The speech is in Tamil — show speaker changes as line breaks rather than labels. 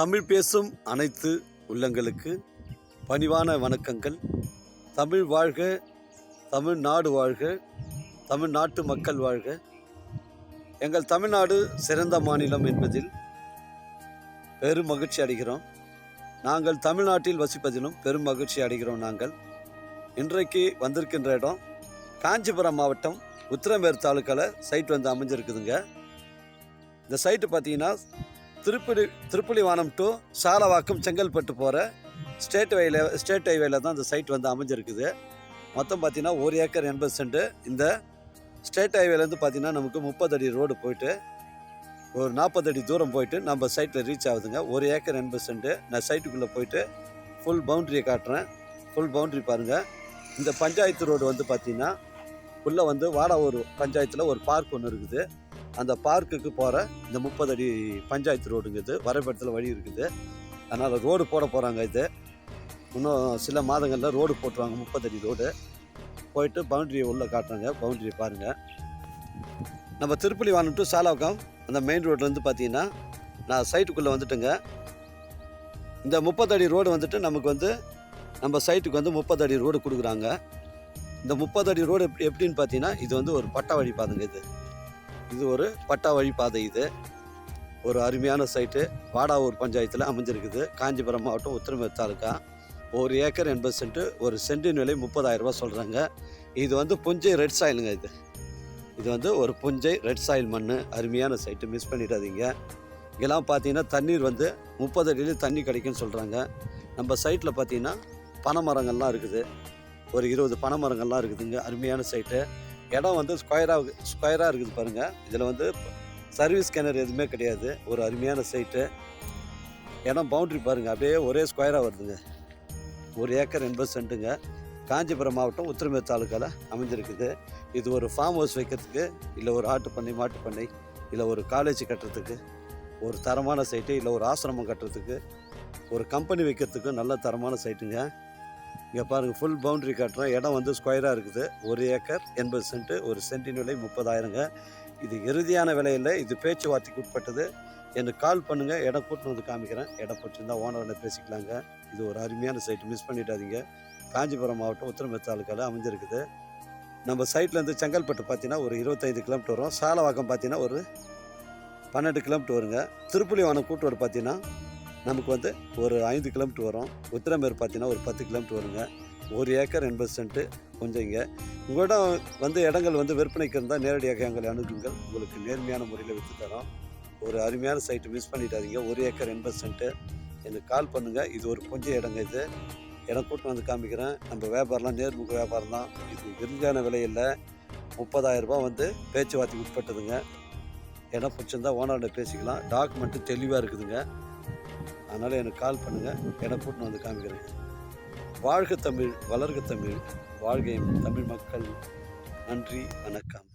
தமிழ் பேசும் அனைத்து உள்ளங்களுக்கு பணிவான வணக்கங்கள். தமிழ் வாழ்க தமிழ்நாடு வாழ்க தமிழ்நாட்டு மக்கள் வாழ்க. எங்கள் தமிழ்நாடு சிறந்த மாநிலம் என்பதில் பெரும் மகிழ்ச்சி அடைகிறோம். நாங்கள் தமிழ்நாட்டில் வசிப்பதிலும் பெரும் மகிழ்ச்சி அடைகிறோம் நாங்கள். இன்றைக்கு வந்திருக்கின்ற இடம் காஞ்சிபுரம் மாவட்டம் உத்திரமேர் தாலுக்காவில் சைட் வந்து அமைஞ்சிருக்குதுங்க. இந்த சைட்டு பார்த்தீங்கன்னா திருப்பதி திருப்புலிவானம் டு சாலவாக்கம் செங்கல்பட்டு போகிற ஸ்டேட் வேல ஸ்டேட் ஹைவேல தான் அந்த சைட் வந்து அமைஞ்சிருக்குது. மொத்தம் பார்த்தீங்கன்னா ஒரு ஏக்கர் எண்பது சென்ட் இந்த ஸ்டேட் ஹைவேலேருந்து பார்த்தீங்கன்னா நமக்கு முப்பது அடி ரோடு போயிட்டு ஒரு நாற்பது அடி தூரம் போயிட்டு நம்ம சைட்டில் ரீச் ஆகுதுங்க. ஒரு ஏக்கர் எண்பது சென்ட் நான் சைட்டுக்குள்ளே போயிட்டு ஃபுல் பவுண்ட்ரியை காட்டுறேன். ஃபுல் பவுண்ட்ரி பாருங்கள் இந்த பஞ்சாயத்து ரோடு வந்து பார்த்தீங்கன்னா உள்ளே வந்து வாடாவூர் பஞ்சாயத்தில் ஒரு பார்க் ஒன்று இருக்குது. அந்த பார்க்குக்கு போகிற இந்த முப்பது அடி பஞ்சாயத்து ரோடுங்கிறது வரைபடத்தில் வழி இருக்குது. அதனால் ரோடு போட போகிறாங்க இது. இன்னும் சில மாதங்களில் ரோடு போட்டுருவாங்க முப்பது அடி ரோடு. போயிட்டு பவுண்ட்ரியை உள்ளே காட்டுறாங்க பவுண்ட்ரியை பாருங்கள் நம்ம திருப்பலி வானம் டு சாலாவுக்கம் அந்த மெயின் ரோட்லேருந்து பார்த்தீங்கன்னா நான் சைட்டுக்குள்ளே வந்துட்டுங்க. இந்த முப்பது அடி ரோடு வந்துட்டு நமக்கு வந்து நம்ம சைட்டுக்கு வந்து முப்பது அடி ரோடு கொடுக்குறாங்க. இந்த முப்பது அடி ரோடு எப்படி எப்படின்னு பார்த்தீங்கன்னா இது வந்து ஒரு பட்டா வழி பாதுங்க இது. இது ஒரு பட்டா வழி பாதை இது. ஒரு அருமையான சைட்டு வாடாவூர் பஞ்சாயத்தில் அமைஞ்சிருக்குது. காஞ்சிபுரம் மாவட்டம் உத்திரமேர் தாலுக்கா ஒரு ஏக்கர் எண்பது சென்ட்டு ஒரு சென்டின் விலை முப்பதாயிரம் சொல்கிறாங்க இது வந்து புஞ்சை ரெட் சாயிலுங்க இது. இது வந்து ஒரு புஞ்சை ரெட் சாயில் மண் அருமையான சைட்டு மிஸ் பண்ணிடாதீங்க. இங்கெல்லாம் பார்த்தீங்கன்னா தண்ணீர் வந்து முப்பது அடியில் தண்ணி கிடைக்குன்னு சொல்கிறாங்க நம்ம சைட்டில் பார்த்தீங்கன்னா பனை மரங்கள்லாம் இருக்குது. ஒரு இருபது பனை மரங்கள்லாம் இருக்குதுங்க. அருமையான சைட்டு இடம் வந்து ஸ்கொயராக ஸ்கொயராக இருக்குது பாருங்கள் இதில் வந்து சர்வீஸ் கிணறு எதுவுமே கிடையாது. ஒரு அருமையான சைட்டு இடம் பவுண்ட்ரி பாருங்கள் அப்படியே ஒரே ஸ்கொயராக வருதுங்க. ஒரு ஏக்கர் எண்பது சென்ட்டுங்க. காஞ்சிபுரம் மாவட்டம் உத்திரமே தாலுக்காவில் அமைஞ்சிருக்குது. இது ஒரு ஃபார்ம் ஹவுஸ் வைக்கிறதுக்கு இல்லை ஒரு ஆட்டு பண்ணை மாட்டு பண்ணை இல்லை ஒரு காலேஜ் கட்டுறதுக்கு ஒரு தரமான சைட்டு இல்லை ஒரு ஆசிரமம் கட்டுறதுக்கு ஒரு கம்பெனி வைக்கிறதுக்கு நல்ல தரமான சைட்டுங்க இங்கே பாருங்கள் ஃபுல் பவுண்ட்ரி காட்டுறோம். இடம் வந்து ஸ்கொயராக இருக்குது. ஒரு ஏக்கர் எண்பது சென்ட்டு ஒரு சென்டின் விலை முப்பதாயிரங்க. இது இறுதியான விலையில் இது பேச்சுவார்த்தைக்கு உட்பட்டது. எனக்கு கால் பண்ணுங்கள் இடம் கூட்டின்னு வந்து காமிக்கிறேன். இடம் பிடிச்சிருந்தா ஓனரில் பேசிக்கலாங்க. இது ஒரு அருமையான சைட்டு மிஸ் பண்ணிடாதீங்க. காஞ்சிபுரம் மாவட்டம் உத்திரமேர் தாலுக்காவில் அமைஞ்சிருக்குது. நம்ம சைட்லேருந்து செங்கல்பட்டு பார்த்தீங்கன்னா ஒரு இருபத்தைந்து கிலோமீட்டர் வரும். சாலவாக்கம் பார்த்தீங்கன்னா ஒரு பன்னெண்டு கிலோமீட்டர் வருங்க. திருப்புலிவானம் கூட்டுவர் பார்த்தீங்கன்னா நமக்கு வந்து ஒரு ஐந்து கிலோமீட்டர் வரும். உத்திரமேர் பார்த்தீங்கன்னா ஒரு பத்து கிலோமீட்டர் வருங்க. ஒரு ஏக்கர் எண்பது சென்ட்டு கொஞ்சம் இங்கே உங்களிடம் வந்து இடங்கள் வந்து விற்பனைக்கு இருந்தால் நேரடியாக எங்களை அணுகுங்கள். உங்களுக்கு நேர்மையான முறையில் விற்று தரோம். ஒரு அருமையான சைட்டு மிஸ் பண்ணிட்டாதீங்க ஒரு ஏக்கர் எண்பது சென்ட்டு. எனக்கு கால் பண்ணுங்கள் இது ஒரு கொஞ்சம் இடங்க இது. இடம் கூட்டம் வந்து காமிக்கிறேன். நம்ம வியாபாரம்லாம் நேர்முக வியாபாரம் தான். இது விருந்தான விலையில் முப்பதாயிரம் ரூபாய் வந்து பேச்சுவார்த்தைக்கு உட்பட்டதுங்க. இடம் பிடிச்சிருந்தா ஓனர்கிட்ட பேசிக்கலாம். டாக்குமெண்ட்டு தெளிவாக இருக்குதுங்க. அதனால் எனக்கு கால் பண்ணுங்கள் இடம் கூட்டின்னு வந்து காமிக்கிறேன். வாழ்க தமிழ் வளர்க தமிழ் வாழ்கையும் தமிழ் மக்கள். நன்றி வணக்கம்.